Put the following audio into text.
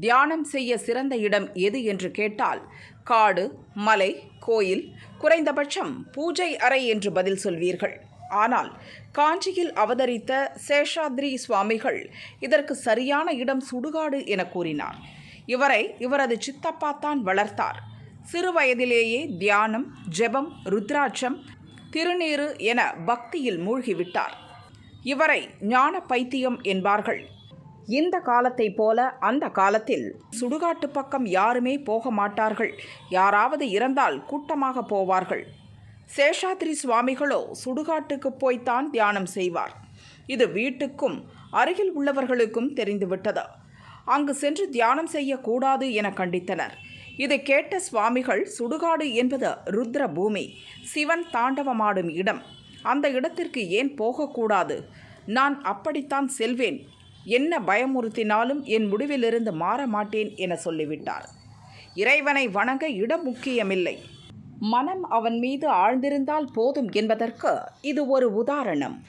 தியானம் செய்ய சிறந்த இடம் எது என்று கேட்டால் காடு மலை கோயில் குறைந்தபட்சம் பூஜை அறை என்று பதில் சொல்வீர்கள். ஆனால் காஞ்சியில் அவதரித்த சேஷாத்ரி சுவாமிகள் இதற்கு சரியான இடம் சுடுகாடு என கூறினார். இவரை இவரது சித்தப்பா தான் வளர்த்தார். சிறு வயதிலேயே தியானம் ஜெபம் ருத்ராட்சம் திருநீறு என பக்தியில் மூழ்கிவிட்டார். இவரை ஞான பைத்தியம் என்பார்கள். இந்த காலத்தை போல அந்த காலத்தில் சுடுகாட்டு பக்கம் யாருமே போக மாட்டார்கள். யாராவது இறந்தால் கூட்டமாக போவார்கள். சேஷாத்ரி சுவாமிகளோ சுடுகாட்டுக்கு போய்த்தான் தியானம் செய்வார். இது வீட்டுக்கும் அருகில் உள்ளவர்களுக்கும் தெரிந்துவிட்டது. அங்கு சென்று தியானம் செய்யக்கூடாது என கண்டித்தனர். இதை கேட்ட சுவாமிகள் சுடுகாடு என்பது ருத்ர பூமி சிவன் தாண்டவமாடும் இடம். அந்த இடத்திற்கு ஏன் போகக்கூடாது? நான் அப்படித்தான் செல்வேன். என்ன பயமுறுத்தினாலும் என் முடிவிலிருந்து மாற மாட்டேன் என சொல்லிவிட்டார். இறைவனை வணங்க இடம் முக்கியமில்லை. மனம் அவன் மீது ஆழ்ந்திருந்தால் போதும் என்பதற்கு இது ஒரு உதாரணம்.